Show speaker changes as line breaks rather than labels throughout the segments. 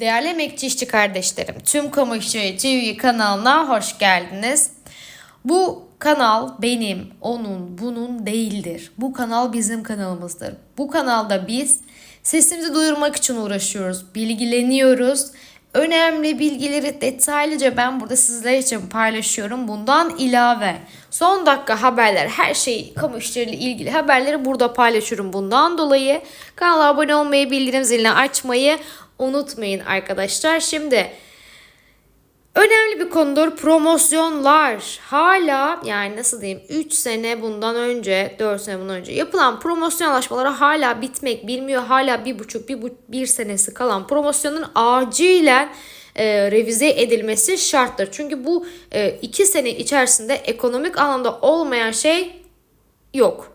Değerli emekçi işçi kardeşlerim, tüm Kamu İşçi TV kanalına hoş geldiniz. Bu kanal benim, onun, bunun değildir. Bu kanal bizim kanalımızdır. Bu kanalda biz sesimizi duyurmak için uğraşıyoruz, bilgileniyoruz. Önemli bilgileri detaylıca ben burada sizler için paylaşıyorum. Bundan ilave son dakika haberler, her şey kamu işleriyle ilgili haberleri burada paylaşıyorum. Bundan dolayı kanala abone olmayı, bildirim zilini açmayı unutmayın arkadaşlar. Şimdi önemli bir konudur promosyonlar. Hala yani nasıl diyeyim 3 sene bundan önce 4 sene bundan önce yapılan promosyon anlaşmaları hala bitmek bilmiyor. Hala bir buçuk bir, bir senesi kalan promosyonun acilen e, revize edilmesi şarttır. Çünkü bu 2 sene içerisinde ekonomik alanda olmayan şey yok.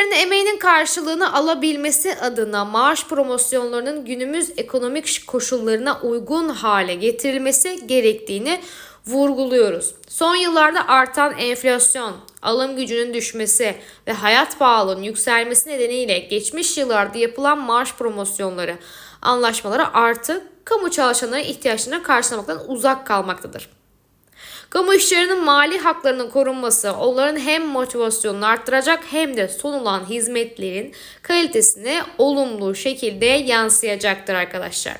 Kamu işçilerinin emeğinin karşılığını alabilmesi adına maaş promosyonlarının günümüz ekonomik koşullarına uygun hale getirilmesi gerektiğini vurguluyoruz. Son yıllarda artan enflasyon, alım gücünün düşmesi ve hayat pahalılığının yükselmesi nedeniyle geçmiş yıllarda yapılan maaş promosyonları, anlaşmaları artık kamu çalışanları ihtiyaçlarına karşılamaktan uzak kalmaktadır. Kamu işçilerinin mali haklarının korunması onların hem motivasyonunu arttıracak hem de sunulan hizmetlerin kalitesine olumlu şekilde yansıyacaktır arkadaşlar.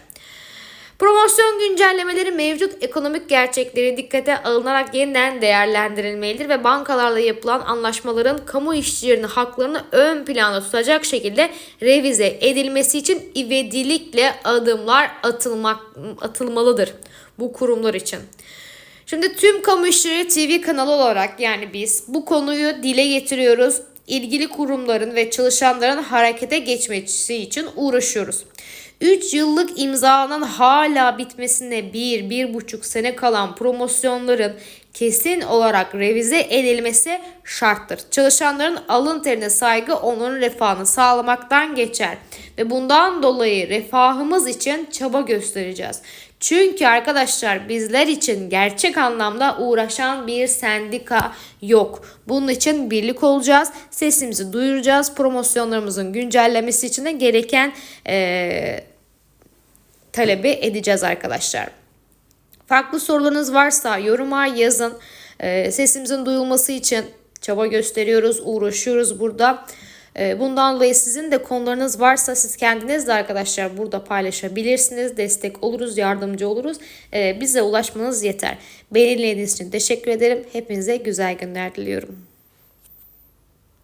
Promosyon güncellemeleri mevcut ekonomik gerçekleri dikkate alınarak yeniden değerlendirilmelidir ve bankalarla yapılan anlaşmaların kamu işçilerinin haklarını ön planda tutacak şekilde revize edilmesi için ivedilikle adımlar atılmak, atılmalıdır bu kurumlar için. Şimdi tüm kamu işleri TV kanalı olarak yani biz bu konuyu dile getiriyoruz. İlgili kurumların ve çalışanların harekete geçmesi için uğraşıyoruz. 3 yıllık imzalanan hala bitmesine 1-1,5 sene kalan promosyonların kesin olarak revize edilmesi şarttır. Çalışanların alın terine saygı onların refahını sağlamaktan geçer ve bundan dolayı refahımız için çaba göstereceğiz. Çünkü arkadaşlar bizler için gerçek anlamda uğraşan bir sendika yok. Bunun için birlik olacağız. Sesimizi duyuracağız. Promosyonlarımızın güncellemesi için de gereken eee talebi edeceğiz arkadaşlar. Farklı sorularınız varsa yoruma yazın. Ee, sesimizin duyulması için çaba gösteriyoruz, uğraşıyoruz burada. Ee, bundan dolayı sizin de konularınız varsa siz kendiniz de arkadaşlar burada paylaşabilirsiniz. Destek oluruz, yardımcı oluruz. Ee, bize ulaşmanız yeter. Beni dinlediğiniz için teşekkür ederim. Hepinize güzel günler diliyorum.